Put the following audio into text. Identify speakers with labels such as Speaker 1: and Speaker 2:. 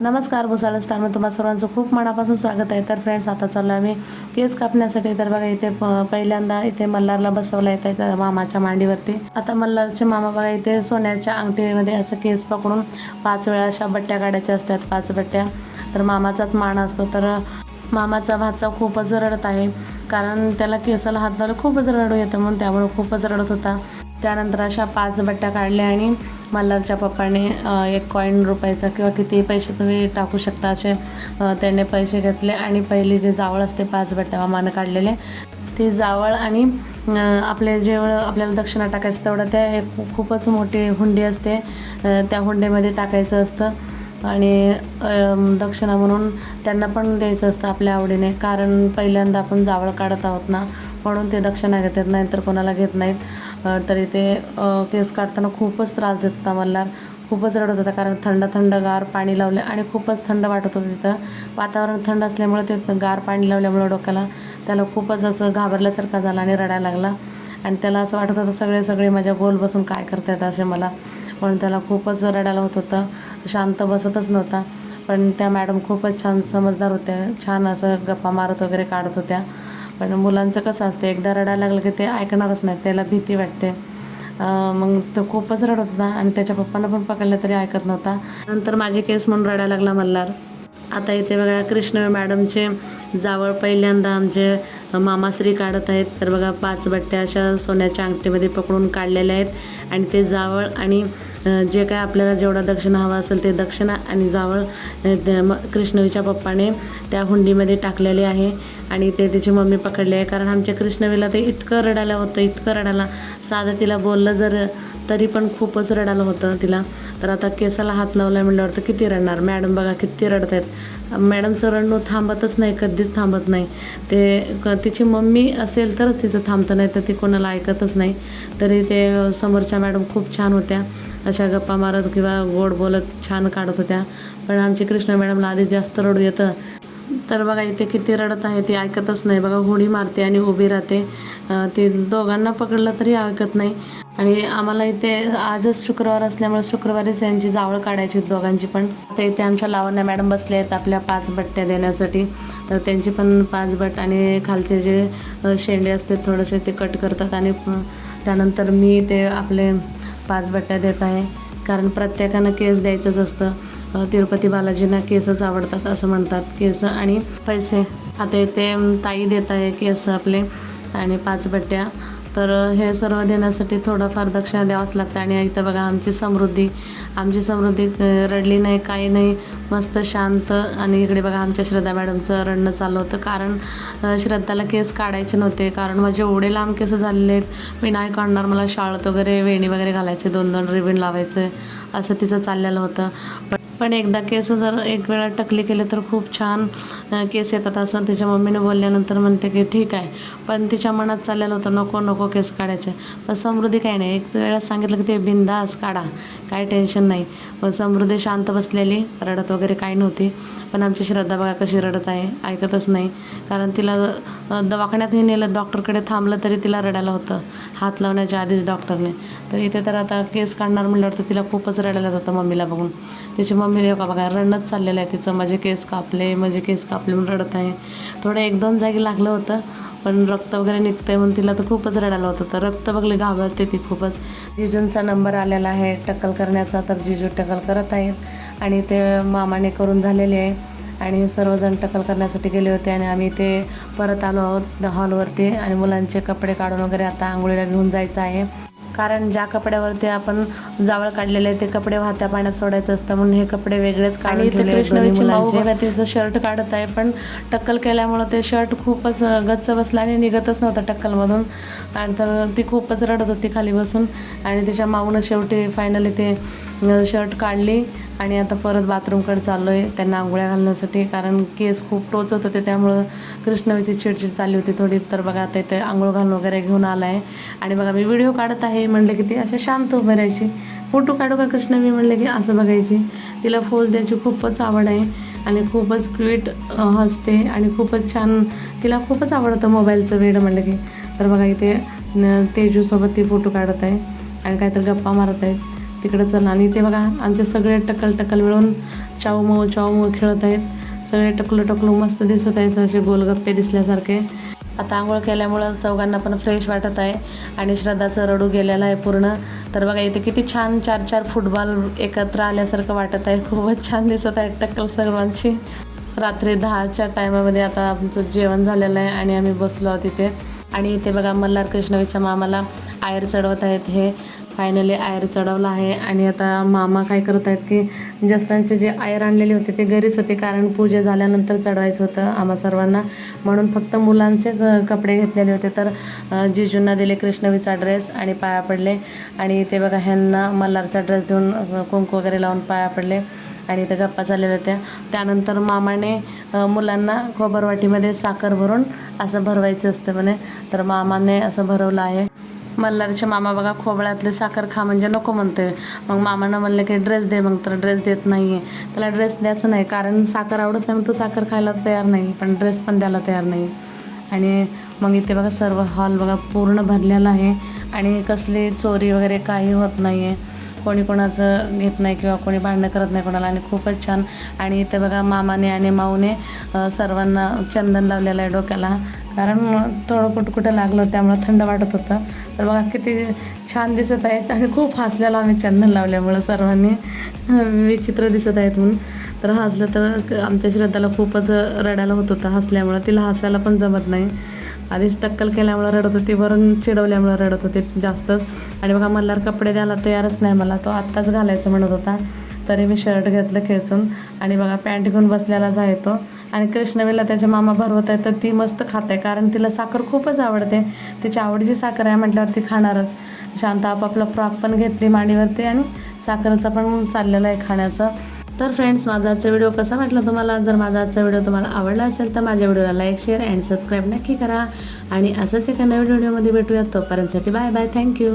Speaker 1: नमस्कार भुसाला स्टारमध्ये तुम्हाला सर्वांचं खूप मनापासून स्वागत आहे. तर फ्रेंड्स आता चाललो आम्ही केस कापण्यासाठी. तर बघा इथे प- पहिल्यांदा इथे मल्हारला बसवला येत आहे मामाच्या मांडीवरती. आता मल्हारचे मामा बघा इथे सोन्याच्या अंगठीमध्ये असं केस पकडून पाच वेळा अशा बट्ट्या काढायच्या असतात पाच बट्ट्या. तर मामाचाच मान असतो. तर मामाचा भाचा खूपच रडत आहे. कारण त्याला केसाला हात लावला खूपच रडू येतं म्हणून त्यामुळे खूपच रडत होता. त्यानंतर अशा पाच बट्ट्या काढल्या आणि मल्हारच्या पप्पाने एक कॉईन रुपयाचा किंवा किती पैसे तुम्ही टाकू शकता असे त्याने पैसे घेतले. आणि पहिली जे जावळ असते पाच बट्ट्या काढलेले. ते जावळ आणि आपले जेवढं आपल्याला दक्षिणा टाकायचं तेवढं त्या खूपच मोठी हुंडी असते. त्या हुंडीमध्ये टाकायचं असतं. आणि दक्षिणा म्हणून त्यांना पण द्यायचं असतं आपल्या आवडीने. कारण पहिल्यांदा आपण जावळ काढत आहोत ना म्हणून ते दक्षिणा घेतात नाही तर कोणाला घेत नाहीत. तरी ते केस काढताना खूपच त्रास देत होता मल्हार. खूपच रडत होता कारण थंड थंड गार पाणी लावले आणि खूपच थंड वाटत होतं तिथं. वातावरण थंड असल्यामुळे ते गार पाणी लावल्यामुळं डोक्याला त्याला खूपच असं घाबरल्यासारखा झाला आणि रडायला लागला. आणि त्याला असं वाटत होतं सगळे सगळे माझ्या गोल बसून काय करतात असे मला. पण त्याला खूपच रडायला होत होतं. शांत बसतच नव्हता. पण त्या मॅडम खूपच छान समजदार होत्या. छान असं गप्पा मारत वगैरे काढत होत्या. पण मुलांचं कसं असतं एकदा रडायला लागलं की ते ऐकणारच नाही त्याला भीती वाटते. मग तो खूपच रडत होता आणि त्याच्या पप्पांना पण पकडलं तरी ऐकत नव्हता. नंतर माझे केस म्हणून रडायला लागला मल्हार. आता इथे बघा कृष्ण मॅडमचे जावळ पहिल्यांदा आमचे मामाश्री काढत आहेत. तर बघा पाच बट्ट्या अशा सोन्याच्या अंगठीमध्ये पकडून काढलेल्या आहेत. आणि ते जावळ आणि जे काय आपल्याला जेवढा दक्षिणा हवा असेल ते दक्षिणा आणि जावळ म- कृष्णवीच्या पप्पाने त्या हुंडीमध्ये टाकलेले आहे आणि ते तिची मम्मी पकडली आहे. कारण आमच्या कृष्णवीला ते इतकं रडायला होतं इतकं रडायला. साधं तिला बोललं जर तरी पण खूपच रडायला होतं तिला. तर आता केसाला हात लावला म्हटल्यावर तर किती रडणार? मॅडम बघा किती रडत आहेत मॅडमचं रडणं थांबतच नाही कधीच थांबत नाही. ते क तिची मम्मी असेल तरच तिचं थांबतं नाही तर ती कोणाला ऐकतच नाही. तरी ते समोरच्या मॅडम खूप छान होत्या. अशा गप्पा मारत किंवा गोड बोलत छान काढत होत्या. पण आमची कृष्ण मॅडमला आधी जास्त रडू येतं. तर बघा इथे किती रडत आहे ती ऐकतच नाही. बघा होडी मारते आणि उभी राहते. ती दोघांना पकडलं तरी ऐकत नाही. आणि आम्हाला इथे आजच शुक्रवार असल्यामुळे शुक्रवारीच यांची जावळ काढायची दोघांची पण. तर इथे आमच्या लावण्या मॅडम बसले आहेत आपल्या पाच बट्ट्या देण्यासाठी. तर त्यांची पण पाच बट आणि खालचे जे शेंडे असते थोडेसे ते कट करतात आणि त्यानंतर मी ते आपले पाच बट्ट्या देत आहे. कारण प्रत्येकानं केस द्यायचंच असतं. तिरुपती बालाजींना केसच आवडतात असं म्हणतात. केस आणि पैसे. आता इथे ताई देत आहे केस आपले. आणि पाच बट्ट्या. तर हे सर्व देण्यासाठी थोडंफार दक्षिणा द्यावंच लागतं. आणि इथं बघा आमची समृद्धी आमची समृद्धी रडली नाही काही नाही मस्त शांत. आणि इकडे बघा आमच्या श्रद्धा मॅडमचं रडणं चालू होतं. कारण श्रद्धाला केस काढायचे नव्हते. कारण माझे एवढे लांब केस झालेले आहेत. मी नाही काढणार मला शाळेत वगैरे वेणी वगैरे घालायचे. दोन दोन रिबीन लावायचं. असं तिचं चाललेलं होतं. पण एकदा केस जर एक वेळा टकले केले तर खूप छान केस येतात असं तिच्या मम्मीनं बोलल्यानंतर म्हणते की ठीक आहे. पण तिच्या मनात चाललेलं होतं नको नको केस काढायचे. पण समृद्धी काही नाही. एक वेळा सांगितलं की ते बिंदास काढा. काही टेन्शन नाही. पण समृद्धी शांत बसलेली रडत वगैरे काही नव्हती. पण आमची श्रद्धा बघा कशी रडत आहे. ऐकतच नाही. कारण तिला दवाखान्यातही नेलं डॉक्टरकडे थांबलं तरी तिला रडायला होतं. हात लावण्याच्या आधीच डॉक्टरने. तर इथे तर आता केस काढणार म्हटलं तर तिला खूपच रडायला येत होतं मम्मीला बघून. तिची मम्मी का बघा रडणंच चाललेलं आहे तिचं. माझे केस कापले माझे केस कापले म्हणून रडत आहे. थोडं एक दोन जागी लागलं होतं पण रक्त वगैरे निघतंय म्हणून तिला तर खूपच रडायला होतं तर रक्त बघले घाबरते ती खूपच. जिजूंचा नंबर आलेला आहे टक्कल करण्याचा तर जिजू टक्कल करत आहेत. आणि ते मामाने करून झालेले आहे. आणि सर्वजण टक्कल करण्यासाठी गेले होते आणि आम्ही ते परत आलो आहोत हॉलवरती आणि मुलांचे कपडे काढून वगैरे आता आंघोळीला घेऊन जायचं आहे. कारण ज्या कपड्यावरती आपण जावळ काढलेले आहे ते कपडे वाहत्या पाण्यात सोडायचं असतं. म्हणून हे कपडे वेगळेच काढून ठेवले तिचं शर्ट काढत आहे. पण टक्कल केल्यामुळं ते शर्ट खूपच गच्च बसलं आणि निघतच नव्हतं टक्कलमधून. आणि तर ती खूपच रडत होती खाली बसून. आणि तिच्या माऊनं शेवटी फायनली ते शर्ट काढली आणि आता परत बाथरूमकडे चाललो आहे त्यांना आंघोळ्या घालण्यासाठी कारण केस खूप टोचत होते त्यामुळं कृष्णवीची चिडचिड चालली होती थोडी. तर बघा आता इथे आंघोळ घालून वगैरे घेऊन आला आहे आणि बघा मी व्हिडिओ काढत आहे म्हणलं की ती अशा शांत उभं राहायची. फोटो काढू का कृष्णवी म्हणले की असं बघायची. तिला फोज द्यायची खूपच आवड आहे आणि खूपच क्विट हसते आणि खूपच छान तिला खूपच आवडतं मोबाईलचं वेळ म्हणलं की. तर बघा इथे तेजूसोबत ती फोटो काढत आहे आणि काहीतरी गप्पा मारत आहेत. तिकडे चला. आणि ते बघा आमचे सगळे टकल टकल मिळून चाऊ मऊ चाऊ मऊ खेळत आहेत. सगळे टकलू टकलू मस्त दिसत आहेत असे गोलगप्पे दिसल्यासारखे. आता आंघोळ केल्यामुळं चौघांना पण फ्रेश वाटत आहे आणि श्रद्धाचं रडू गेलेलं आहे पूर्ण. तर बघा इथे किती छान चार चार फुटबॉल एकत्र आल्यासारखं वाटत आहे. खूपच छान दिसत आहे टक्कल सर्वांची. रात्री दहाच्या टायमामध्ये आता आमचं जेवण झालेलं आहे आणि आम्ही बसलो आहोत तिथे आणि इथे बघा मल्हार कृष्णवीच्या मामाला आयर चढवत आहेत हे. फायनली आयर चढवला आहे. आणि आता मामा काय करत आहेत की जस्तांचे जे आयर आणलेले होते ते घरीच होते. कारण पूजा झाल्यानंतर चढवायचं होतं आम्हा सर्वांना. म्हणून फक्त मुलांचेच कपडे घेतलेले होते. तर जिजूंना दिले कृष्णवीचा ड्रेस आणि पाया पडले. आणि ते बघा ह्यांना मल्हारचा ड्रेस देऊन कुंकू वगैरे लावून पाया पडले. आणि इथं गप्पा चाललेल्या होत्या. त्यानंतर मामाने मुलांना खोबरवाटीमध्ये साखर भरून असं भरवायचं असतं म्हणे. तर मामाने असं भरवलं आहे. मल्हारचे मामा बघा खोबळ्यातले साखर खा म्हणजे नको म्हणतोय. मग मामानं म्हणलं की ड्रेस दे. मग तर ड्रेस देत नाही आहे त्याला ड्रेस द्यायचं नाही कारण साखर आवडत नाही मग तो साखर खायला तयार नाही पण ड्रेस पण द्यायला तयार नाही. आणि मग इथे बघा सर्व हॉल बघा पूर्ण भरलेला आहे. आणि कसली चोरी वगैरे काही होत नाही आहे कोणी कोणाचं घेत नाही किंवा कोणी भांडणं करत नाही कोणाला आणि खूपच छान. आणि इथे बघा मामाने आणि माऊने सर्वांना चंदन लावलेलं आहे डोक्याला. कारण थोडं कुटकुटं लागलं त्यामुळं थंड वाटत होतं. तर बघा किती छान दिसत आहेत आणि खूप हसल्याला आम्ही चंदन लावल्यामुळं सर्वांनी. विचित्र दिसत आहेत म्हणून. तर हसलं तर क- आमच्या श्रद्धाला खूपच रडायला होत होतं हसल्यामुळं. तिला हसायला पण जमत नाही. आधीच टक्कल केल्यामुळं रडत होती वरून चिडवल्यामुळं रडत होते जास्तच आणि बघा मल्हार कपडे द्यायला तयारच नाही मला. तो आत्ताच घालायचं म्हणत होता. तरी मी शर्ट घेतलं खेचून. आणि बघा पॅन्ट घेऊन बसलेलाच आहे तो. आणि कृष्णवेला त्याच्या मामा भरवत आहे तर ती मस्त खात. आहे कारण तिला साखर खूपच आवडते. तिच्या आवडीची साखर आहे म्हटल्यावर ती खाणारच. शांत आपापला फ्रॉक पण घेतली मांडीवरती आणि साखरेचं पण चाललेलं आहे खाण्याचं. तर फ्रेंड्स माझा आजचा व्हिडिओ कसा वाटला तुम्हाला? जर माझा आजचा व्हिडिओ तुम्हाला आवडला असेल तर माझ्या व्हिडिओला लाईक शेअर अँड सबस्क्राईब नक्की करा. आणि असंच एका नवीन व्हिडिओमध्ये भेटूयात. तोपर्यंतसाठी बाय बाय थँक्यू